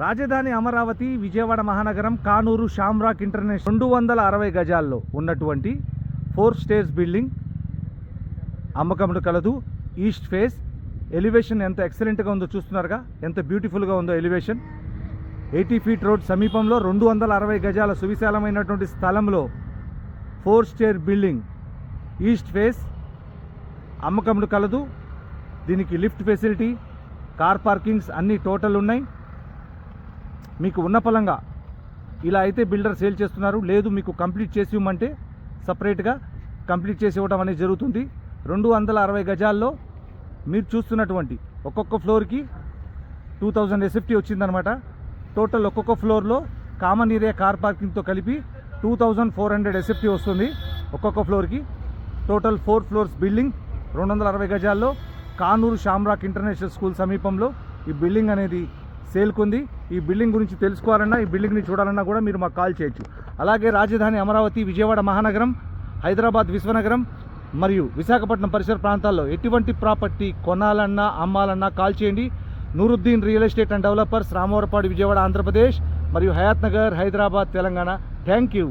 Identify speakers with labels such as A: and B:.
A: రాజధాని అమరావతి విజయవాడ మహానగరం Kanuru Shamrock international రెండు వందల అరవై గజాల్లో ఉన్నటువంటి ఫోర్ స్టేజ్ బిల్డింగ్ అమ్మకముడు కలదు. East face. ఎలివేషన్ ఎంత ఎక్సలెంట్గా ఉందో చూస్తున్నారుగా? ఎంత బ్యూటిఫుల్గా ఉందో ఎలివేషన్ ఎయిటీ ఫీట్ రోడ్ సమీపంలో రెండు వందల అరవై గజాల సువిశాలమైనటువంటి స్థలంలో four stair building. East face. అమ్మకముడు కలదు. దీనికి లిఫ్ట్ ఫెసిలిటీ కార్ పార్కింగ్స్ అన్నీ టోటల్ ఉన్నాయి. మీకు ఉన్న పలంగా ఇలా అయితే బిల్డర్ సేల్ చేస్తున్నారు. లేదు మీకు కంప్లీట్ చేసి ఇవ్వమంటే సపరేట్గా కంప్లీట్ చేసి ఇవ్వడం అనేది జరుగుతుంది. రెండు వందల అరవై గజాల్లో మీరు చూస్తున్నటువంటి ఒక్కొక్క ఫ్లోర్కి టూ థౌజండ్ ఎస్ఎఫ్టీ వచ్చిందనమాట. టోటల్ ఒక్కొక్క ఫ్లోర్లో కామన్ ఏరియా కార్ పార్కింగ్తో కలిపి two thousand four hundred SFT వస్తుంది ఒక్కొక్క ఫ్లోర్కి. టోటల్ ఫోర్ ఫ్లోర్స్ బిల్డింగ్ రెండు వందల అరవై గజాల్లో కానూరు షామ్రాక్ ఇంటర్నేషనల్ స్కూల్ సమీపంలో ఈ బిల్డింగ్ అనేది సేల్కుంది. ఈ బిల్డింగ్ గురించి తెలుసుకోవాలన్నా ఈ బిల్డింగ్ని చూడాలన్నా కూడా మీరు మాకు కాల్ చేయొచ్చు. అలాగే రాజధాని అమరావతి విజయవాడ మహానగరం హైదరాబాద్ విశ్వనగరం మరియు విశాఖపట్నం పరిసర ప్రాంతాల్లో ఎటువంటి ప్రాపర్టీ కొనాలన్నా అమ్మాలన్నా కాల్ చేయండి. Nooruddin real estate and developers Ramavarappadu Vijayawada Andhra Pradesh మరియు హయాత్ నగర్ హైదరాబాద్ తెలంగాణ. Thank you.